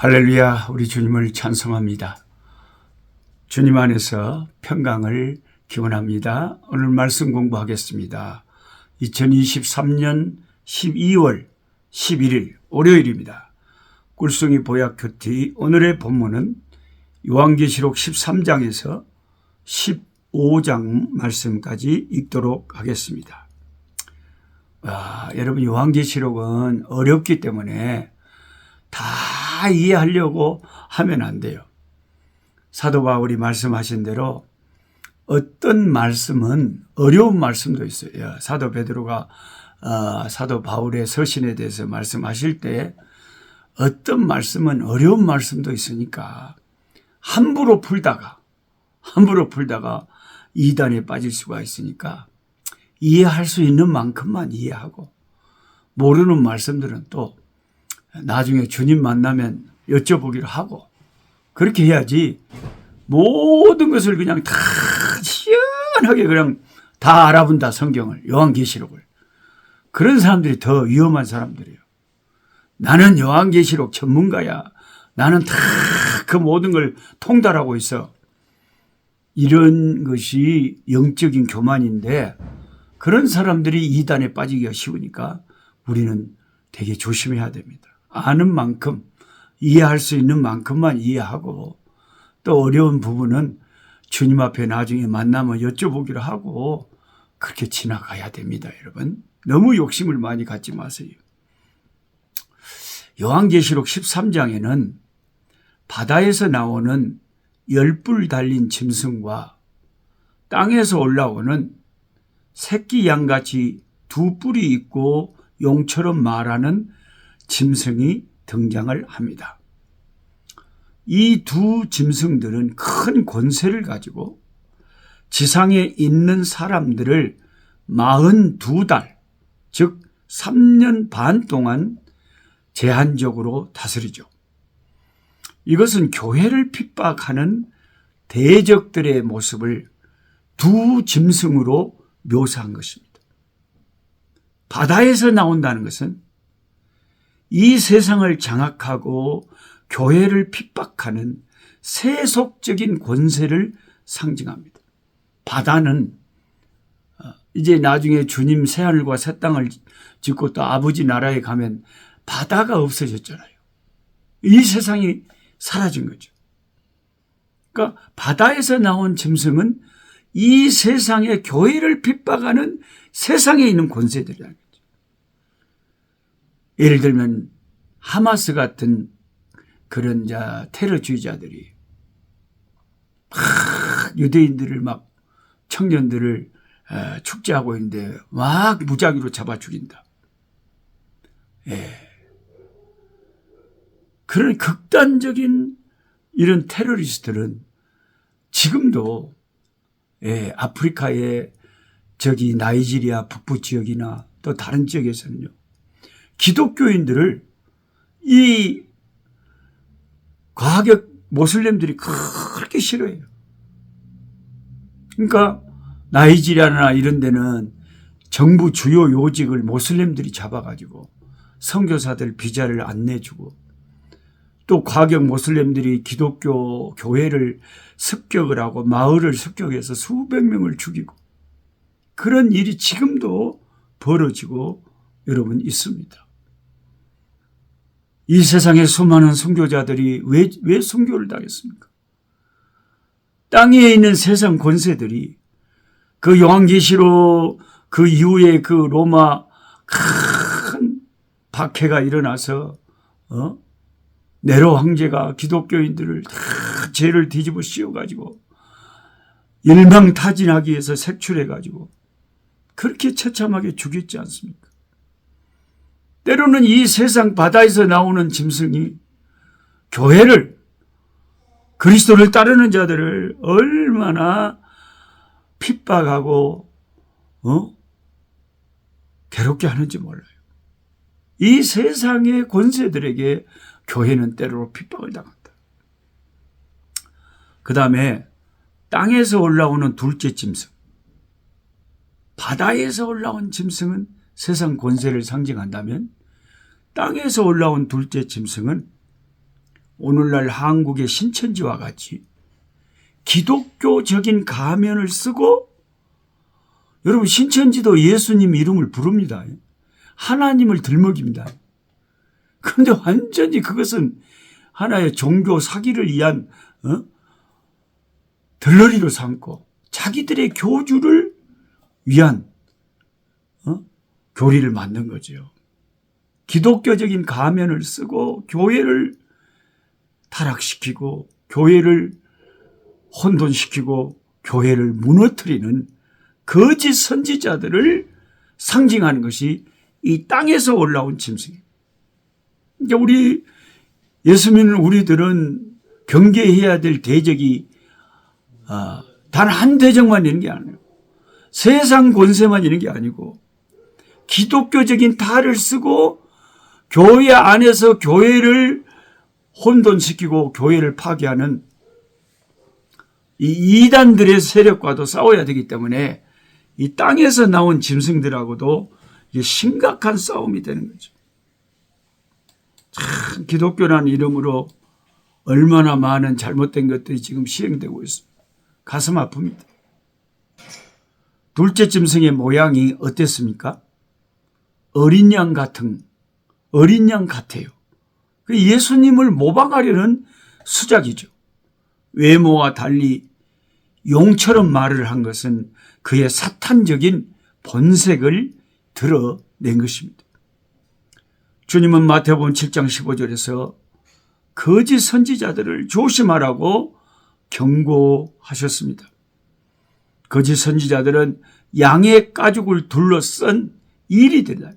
할렐루야, 우리 주님을 찬송합니다. 주님 안에서 평강을 기원합니다. 오늘 말씀 공부하겠습니다. 2023년 12월 11일 월요일입니다. 꿀송이 보약 큐티 오늘의 본문은 요한계시록 13장에서 15장 말씀까지 읽도록 하겠습니다. 아, 여러분 요한계시록은 어렵기 때문에 다 이해하려고 하면 안 돼요. 사도 바울이 말씀하신 대로 어떤 말씀은 어려운 말씀도 있어요. 사도 베드로가 어, 사도 바울의 서신에 대해서 말씀하실 때 어떤 말씀은 어려운 말씀도 있으니까 함부로 풀다가 함부로 풀다가 이단에 빠질 수가 있으니까 이해할 수 있는 만큼만 이해하고 모르는 말씀들은 또 나중에 주님 만나면 여쭤보기로 하고 그렇게 해야지 모든 것을 그냥 다 시원하게 그냥 다 알아본다 성경을 요한계시록을 그런 사람들이 더 위험한 사람들이에요. 나는 요한계시록 전문가야. 나는 다 그 모든 걸 통달하고 있어. 이런 것이 영적인 교만인데 그런 사람들이 이단에 빠지기가 쉬우니까 우리는 되게 조심해야 됩니다. 아는 만큼 이해할 수 있는 만큼만 이해하고 또 어려운 부분은 주님 앞에 나중에 만나면 여쭤보기로 하고 그렇게 지나가야 됩니다, 여러분. 너무 욕심을 많이 갖지 마세요. 요한계시록 13장에는 바다에서 나오는 열불 달린 짐승과 땅에서 올라오는 새끼 양같이 두 뿔이 있고 용처럼 말하는 짐승이 등장을 합니다. 이 두 짐승들은 큰 권세를 가지고 지상에 있는 사람들을 42달, 즉 3년 반 동안 제한적으로 다스리죠. 이것은 교회를 핍박하는 대적들의 모습을 두 짐승으로 묘사한 것입니다. 바다에서 나온다는 것은 이 세상을 장악하고 교회를 핍박하는 세속적인 권세를 상징합니다. 바다는 어, 이제 나중에 주님 새하늘과 새 땅을 짓고 또 아버지 나라에 가면 바다가 없어졌잖아요. 이 세상이 사라진 거죠. 그러니까 바다에서 나온 짐승은 이 세상의 교회를 핍박하는 세상에 있는 권세들이라는. 예를 들면 하마스 같은 그런 자 테러주의자들이 막 유대인들을 막 청년들을 축제하고 있는데 막 무작위로 잡아 죽인다. 예. 그런 극단적인 이런 테러리스트들은 지금도 예, 아프리카의 저기 나이지리아 북부 지역이나 또 다른 지역에서는요. 기독교인들을 이 과격 모슬렘들이 그렇게 싫어해요. 그러니까 나이지리아나 이런 데는 정부 주요 요직을 모슬렘들이 잡아가지고 선교사들 비자를 안 내주고 또 과격 모슬렘들이 기독교 교회를 습격을 하고 마을을 습격해서 수백 명을 죽이고 그런 일이 지금도 벌어지고 여러분 있습니다. 이 세상의 수많은 선교자들이 왜, 왜 선교를 당했습니까? 땅에 있는 세상 권세들이 그 요한계시로 그 이후에 그 로마 큰 박해가 일어나서 어? 네로 황제가 기독교인들을 다 죄를 뒤집어 씌워가지고 일망타진하기 위해서 색출해가지고 그렇게 처참하게 죽였지 않습니까? 때로는 이 세상 바다에서 나오는 짐승이 교회를 그리스도를 따르는 자들을 얼마나 핍박하고 어? 괴롭게 하는지 몰라요. 이 세상의 권세들에게 교회는 때로 핍박을 당한다. 그 다음에 땅에서 올라오는 둘째 짐승. 바다에서 올라온 짐승은 세상 권세를 상징한다면 땅에서 올라온 둘째 짐승은 오늘날 한국의 신천지와 같이 기독교적인 가면을 쓰고 여러분 신천지도 예수님 이름을 부릅니다. 하나님을 들먹입니다. 그런데 완전히 그것은 하나의 종교 사기를 위한 어? 들러리로 삼고 자기들의 교주를 위한 어? 교리를 만든 거죠. 기독교적인 가면을 쓰고 교회를 타락시키고 교회를 혼돈시키고 교회를 무너뜨리는 거짓 선지자들을 상징하는 것이 이 땅에서 올라온 짐승입니다. 그러니까 우리 예수 믿는 우리들은 경계해야 될 대적이 아, 단한 대적만 있는 게 아니에요. 세상 권세만 있는 게 아니고 기독교적인 탈을 쓰고 교회 안에서 교회를 혼돈시키고 교회를 파괴하는 이 이단들의 세력과도 싸워야 되기 때문에 이 땅에서 나온 짐승들하고도 심각한 싸움이 되는 거죠. 참 기독교라는 이름으로 얼마나 많은 잘못된 것들이 지금 시행되고 있습니다. 가슴 아픕니다. 둘째 짐승의 모양이 어땠습니까? 어린 양 같은 어린 양 같아요. 그 예수님을 모방하려는 수작이죠. 외모와 달리 용처럼 말을 한 것은 그의 사탄적인 본색을 드러낸 것입니다. 주님은 마태복음 7장 15절에서 거짓 선지자들을 조심하라고 경고하셨습니다. 거짓 선지자들은 양의 가죽을 둘러쓴 일이들다.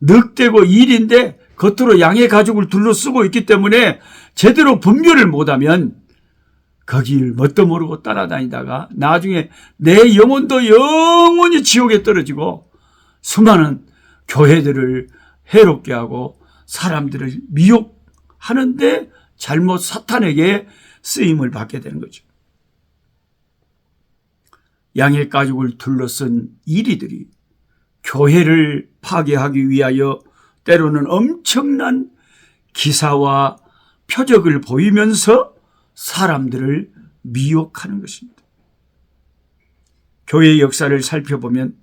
늑대고 일인데 겉으로 양의 가죽을 둘러쓰고 있기 때문에 제대로 분별을 못하면 거기를 뭣도 모르고 따라다니다가 나중에 내 영혼도 영원히 지옥에 떨어지고 수많은 교회들을 해롭게 하고 사람들을 미혹하는데 잘못 사탄에게 쓰임을 받게 되는 거죠. 양의 가죽을 둘러쓴 이리들이 교회를 파괴하기 위하여 때로는 엄청난 기사와 표적을 보이면서 사람들을 미혹하는 것입니다. 교회의 역사를 살펴보면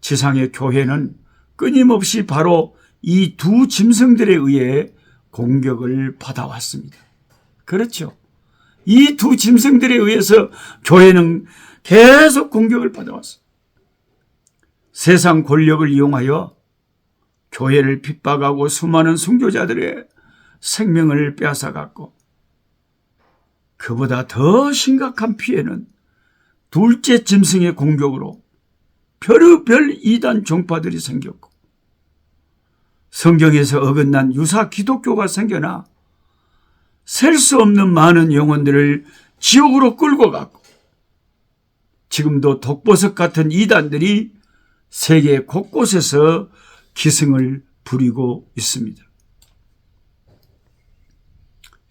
지상의 교회는 끊임없이 바로 이 두 짐승들에 의해 공격을 받아왔습니다. 그렇죠. 이 두 짐승들에 의해서 교회는 계속 공격을 받아왔어요. 세상 권력을 이용하여 교회를 핍박하고 수많은 순교자들의 생명을 빼앗아갔고 그보다 더 심각한 피해는 둘째 짐승의 공격으로 별의별 이단 종파들이 생겼고 성경에서 어긋난 유사 기독교가 생겨나 셀 수 없는 많은 영혼들을 지옥으로 끌고 갔고 지금도 독보석 같은 이단들이 세계 곳곳에서 기승을 부리고 있습니다.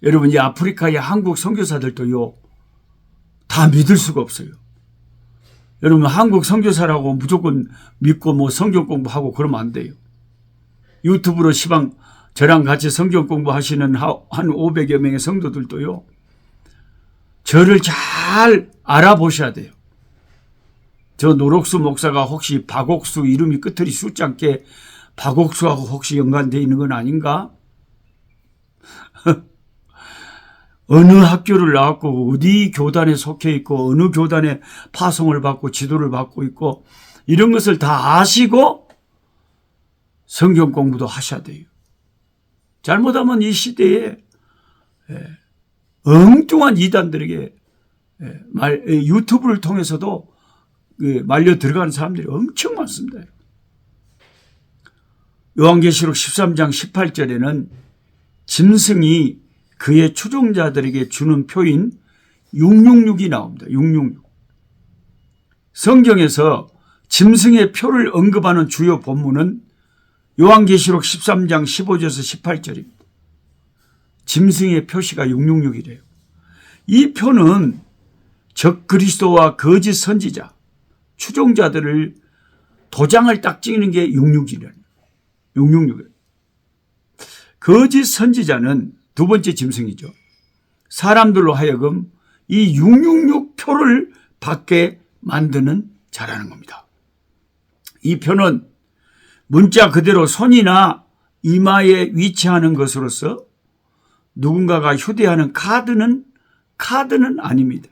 여러분, 이 아프리카의 한국 선교사들도요, 다 믿을 수가 없어요. 여러분, 한국 선교사라고 무조건 믿고 뭐 성경 공부하고 그러면 안 돼요. 유튜브로 시방 저랑 같이 성경 공부하시는 한 500여 명의 성도들도요, 저를 잘 알아보셔야 돼요. 저 노록수 목사가 혹시 박옥수 이름이 끝들이 숫자께 박옥수하고 혹시 연관되어 있는 건 아닌가? 어느 학교를 나왔고 어디 교단에 속해 있고 어느 교단에 파송을 받고 지도를 받고 있고 이런 것을 다 아시고 성경 공부도 하셔야 돼요. 잘못하면 이 시대에 예, 엉뚱한 이단들에게 예, 말 유튜브를 통해서도 그 말려 들어가는 사람들이 엄청 많습니다. 요한계시록 13장 18절에는 짐승이 그의 추종자들에게 주는 표인 666이 나옵니다. 666. 성경에서 짐승의 표를 언급하는 주요 본문은 요한계시록 13장 15절에서 18절입니다. 짐승의 표시가 666이래요. 이 표는 적 그리스도와 거짓 선지자, 추종자들을 도장을 딱 찍는 게 666이래요. 666. 거짓 선지자는 두 번째 짐승이죠. 사람들로 하여금 이 666 표를 받게 만드는 자라는 겁니다. 이 표는 문자 그대로 손이나 이마에 위치하는 것으로서 누군가가 휴대하는 카드는 카드는 아닙니다.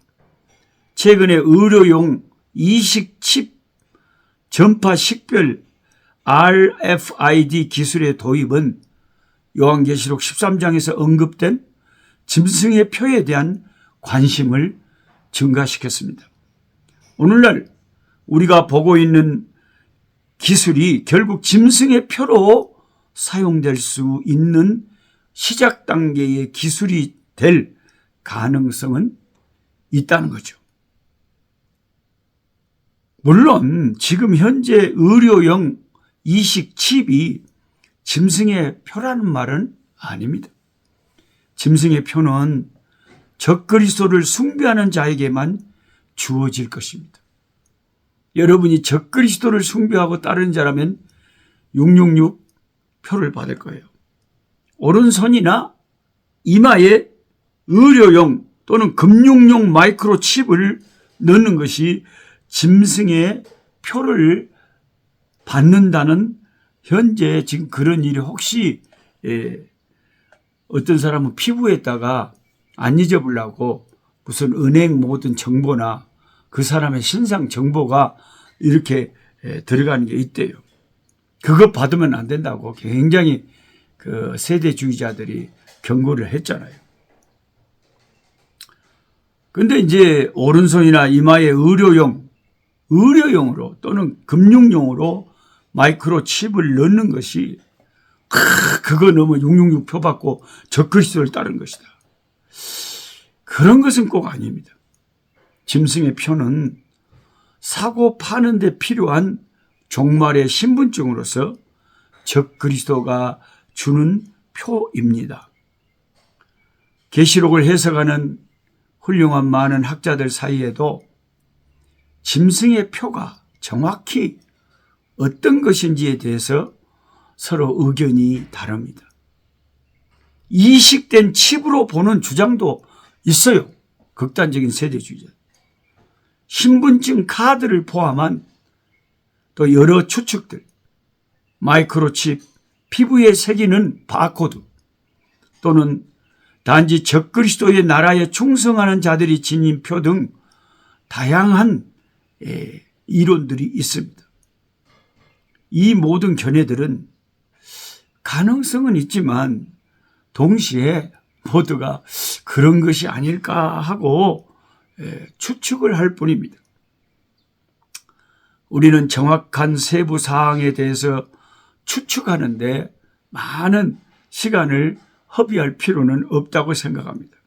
최근에 의료용 이식 칩 전파 식별 RFID 기술의 도입은 요한계시록 13장에서 언급된 짐승의 표에 대한 관심을 증가시켰습니다. 오늘날 우리가 보고 있는 기술이 결국 짐승의 표로 사용될 수 있는 시작 단계의 기술이 될 가능성은 있다는 거죠. 물론 지금 현재 의료용 이식 칩이 짐승의 표라는 말은 아닙니다. 짐승의 표는 적그리스도를 숭배하는 자에게만 주어질 것입니다. 여러분이 적그리스도를 숭배하고 따르는 자라면 666 표를 받을 거예요. 오른손이나 이마에 의료용 또는 금융용 마이크로 칩을 넣는 것이 짐승의 표를 받는다는 현재 지금 그런 일이 혹시 예, 어떤 사람은 피부에다가 안 잊어보려고 무슨 은행 모든 정보나 그 사람의 신상 정보가 이렇게 예, 들어가는 게 있대요. 그거 받으면 안 된다고 굉장히 그 세대주의자들이 경고를 했잖아요. 근데 이제 오른손이나 이마에 의료용, 의료용으로 또는 금융용으로 마이크로 칩을 넣는 것이 그거 너무 666 표 받고 적그리스도를 따른 것이다. 그런 것은 꼭 아닙니다. 짐승의 표는 사고 파는 데 필요한 종말의 신분증으로서 적그리스도가 주는 표입니다. 계시록을 해석하는 훌륭한 많은 학자들 사이에도 짐승의 표가 정확히 어떤 것인지에 대해서 서로 의견이 다릅니다. 이식된 칩으로 보는 주장도 있어요. 극단적인 세대주의자. 신분증 카드를 포함한 또 여러 추측들, 마이크로칩, 피부에 새기는 바코드 또는 단지 적그리스도의 나라에 충성하는 자들이 지닌 표 등 다양한 예, 이론들이 있습니다. 이 모든 견해들은 가능성은 있지만 동시에 모두가 그런 것이 아닐까 하고 예, 추측을 할 뿐입니다. 우리는 정확한 세부 사항에 대해서 추측하는데 많은 시간을 허비할 필요는 없다고 생각합니다.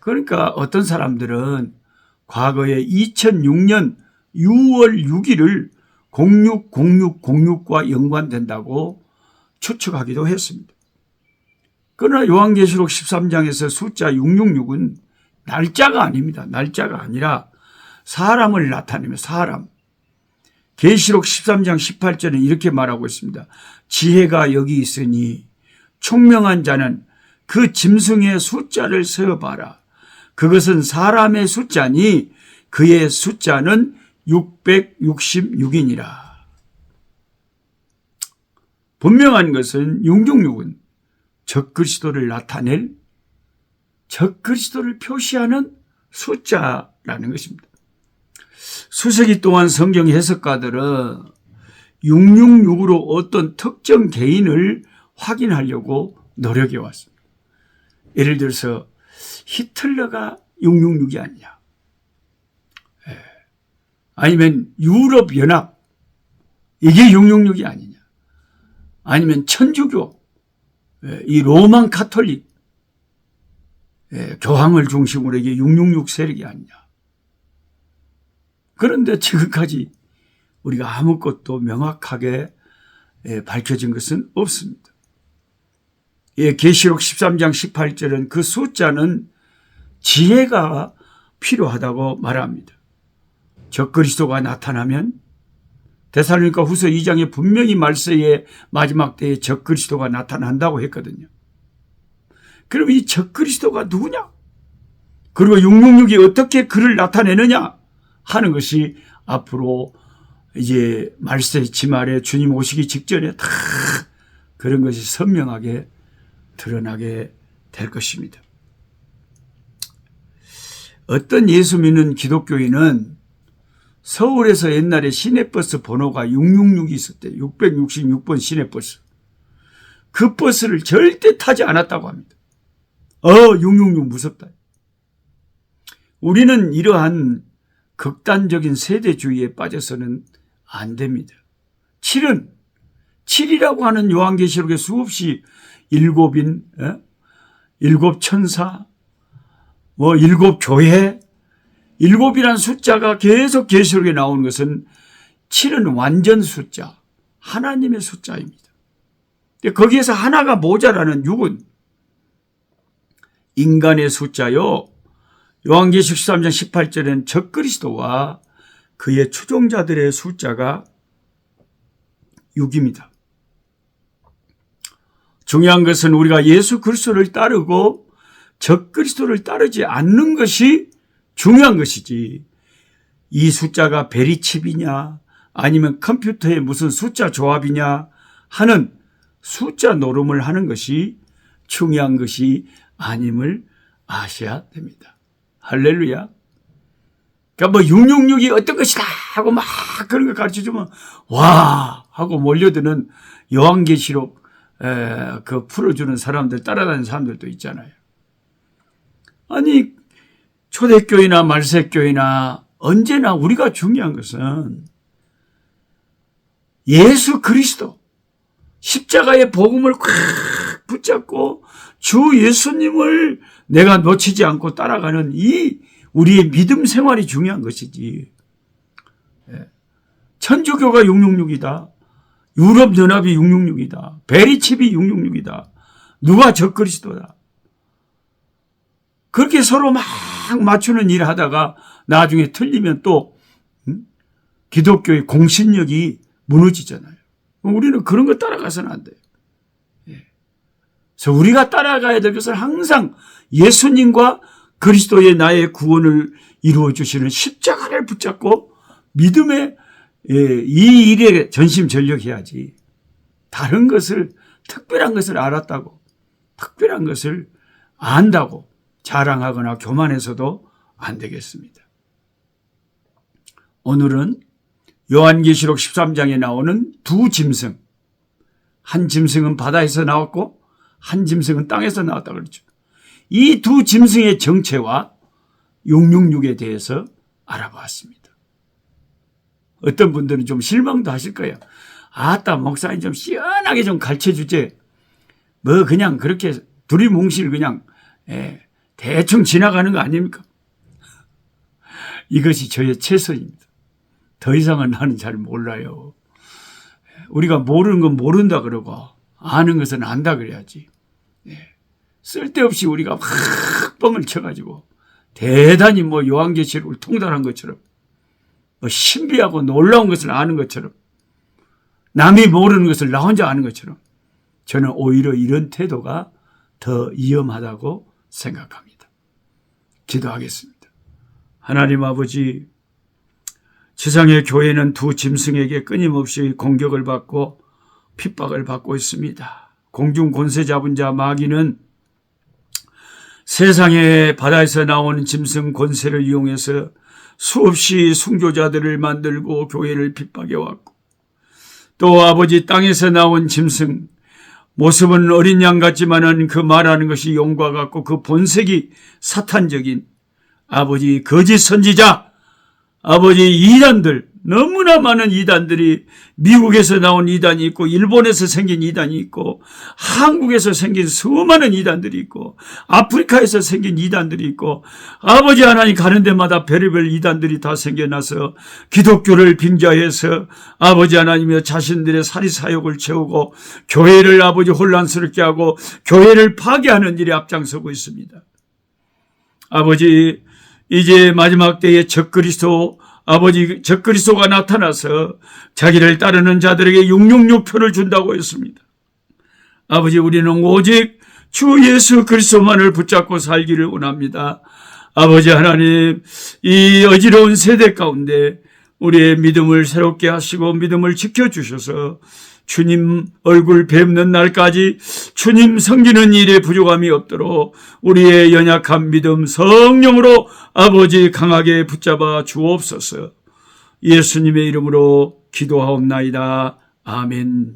그러니까 어떤 사람들은 과거에 2006년 6월 6일을 060606과 연관된다고 추측하기도 했습니다. 그러나 요한계시록 13장에서 숫자 666은 날짜가 아닙니다. 날짜가 아니라 사람을 나타내며 사람. 계시록 13장 18절은 이렇게 말하고 있습니다. 지혜가 여기 있으니 총명한 자는 그 짐승의 숫자를 세어봐라. 그것은 사람의 숫자니 그의 숫자는 666이니라. 분명한 것은 666은 적그리스도를 나타낼 적그리스도를 표시하는 숫자라는 것입니다. 수세기 동안 성경 해석가들은 666으로 어떤 특정 개인을 확인하려고 노력해 왔습니다. 예를 들어서 히틀러가 666이 아니냐. 예. 아니면 유럽연합 이게 666이 아니냐. 아니면 천주교 예, 이 로만 카톨릭 예, 교황을 중심으로 이게 666 세력이 아니냐. 그런데 지금까지 우리가 아무것도 명확하게 밝혀진 것은 없습니다. 예, 계시록 13장 18절은 그 숫자는 지혜가 필요하다고 말합니다. 적그리스도가 나타나면 데살로니가 후서 2장에 분명히 말세의 마지막 때에 적그리스도가 나타난다고 했거든요. 그럼 이 적그리스도가 누구냐? 그리고 666이 어떻게 그를 나타내느냐 하는 것이 앞으로 이제 말세 지말에 주님 오시기 직전에 다 그런 것이 선명하게 드러나게 될 것입니다. 어떤 예수 믿는 기독교인은 서울에서 옛날에 시내버스 번호가 666이 있었대. 666번 시내버스. 그 버스를 절대 타지 않았다고 합니다. 어, 666 무섭다. 우리는 이러한 극단적인 세대주의에 빠져서는 안 됩니다. 7은 7이라고 하는 요한계시록에 수없이 일곱인, 어? 일곱 천사, 뭐 일곱 교회, 일곱이란 숫자가 계속 계시록에 나오는 것은 7은 완전 숫자, 하나님의 숫자입니다. 거기에서 하나가 모자라는 6은 인간의 숫자요. 요한계시록 13장 18절에는 적그리스도와 그의 추종자들의 숫자가 6입니다. 중요한 것은 우리가 예수 그리스도를 따르고 적그리스도를 따르지 않는 것이 중요한 것이지. 이 숫자가 베리칩이냐 아니면 컴퓨터의 무슨 숫자 조합이냐 하는 숫자 노름을 하는 것이 중요한 것이 아님을 아셔야 됩니다. 할렐루야. 그러니까 뭐 666이 어떤 것이다 하고 막 그런 거 가르쳐 주면 와 하고 몰려드는 요한계시록 에, 그 풀어주는 사람들 따라다니는 사람들도 있잖아요. 아니 초대교회나 말세교회나 언제나 우리가 중요한 것은 예수 그리스도 십자가의 복음을 꽉 붙잡고 주 예수님을 내가 놓치지 않고 따라가는 이 우리의 믿음 생활이 중요한 것이지. 예. 천주교가 666이다. 유럽연합이 666이다. 베리칩이 666이다. 누가 적그리스도다. 그렇게 서로 막 맞추는 일 하다가 나중에 틀리면 또 음? 기독교의 공신력이 무너지잖아요. 우리는 그런 거 따라가서는 안 돼요. 예. 그래서 우리가 따라가야 될 것은 항상 예수님과 그리스도의 나의 구원을 이루어 주시는 십자가를 붙잡고 믿음의 예, 이 일에 전심전력해야지. 다른 것을 특별한 것을 알았다고 특별한 것을 안다고 자랑하거나 교만해서도 안 되겠습니다. 오늘은 요한계시록 13장에 나오는 두 짐승. 한 짐승은 바다에서 나왔고 한 짐승은 땅에서 나왔다 그랬죠. 이 두 짐승의 정체와 666에 대해서 알아봤습니다. 어떤 분들은 좀 실망도 하실 거예요. 아따 목사님 좀 시원하게 좀 가르쳐 주지. 뭐 그냥 그렇게 두리뭉실 그냥 예, 대충 지나가는 거 아닙니까? 이것이 저의 최선입니다. 더 이상은 나는 잘 몰라요. 우리가 모르는 건 모른다 그러고 아는 것은 안다 그래야지. 네. 쓸데없이 우리가 확 뻥을 쳐가지고 대단히 뭐 요한계시록을 통달한 것처럼 뭐 신비하고 놀라운 것을 아는 것처럼 남이 모르는 것을 나 혼자 아는 것처럼 저는 오히려 이런 태도가 더 위험하다고 생각합니다. 기도하겠습니다. 하나님 아버지, 지상의 교회는 두 짐승에게 끊임없이 공격을 받고 핍박을 받고 있습니다. 공중 권세 잡은 자 마귀는 세상의 바다에서 나오는 짐승 권세를 이용해서 수없이 순교자들을 만들고 교회를 핍박해 왔고 또 아버지 땅에서 나온 짐승 모습은 어린 양 같지만은 그 말하는 것이 용과 같고 그 본색이 사탄적인 아버지 거짓 선지자 아버지 이단들 너무나 많은 이단들이 미국에서 나온 이단이 있고 일본에서 생긴 이단이 있고 한국에서 생긴 수많은 이단들이 있고 아프리카에서 생긴 이단들이 있고 아버지 하나님 가는 데마다 별의별 이단들이 다 생겨나서 기독교를 빙자해서 아버지 하나님의 자신들의 사리사욕을 채우고 교회를 아버지 혼란스럽게 하고 교회를 파괴하는 일에 앞장서고 있습니다. 아버지 이제 마지막 때에 적그리스도 아버지 적그리스도가 나타나서 자기를 따르는 자들에게 666 표를 준다고 했습니다. 아버지 우리는 오직 주 예수 그리스도만을 붙잡고 살기를 원합니다. 아버지 하나님, 이 어지러운 세대 가운데 우리의 믿음을 새롭게 하시고 믿음을 지켜 주셔서 주님 얼굴 뵙는 날까지 주님 섬기는 일에 부족함이 없도록 우리의 연약한 믿음 성령으로 아버지 강하게 붙잡아 주옵소서. 예수님의 이름으로 기도하옵나이다. 아멘.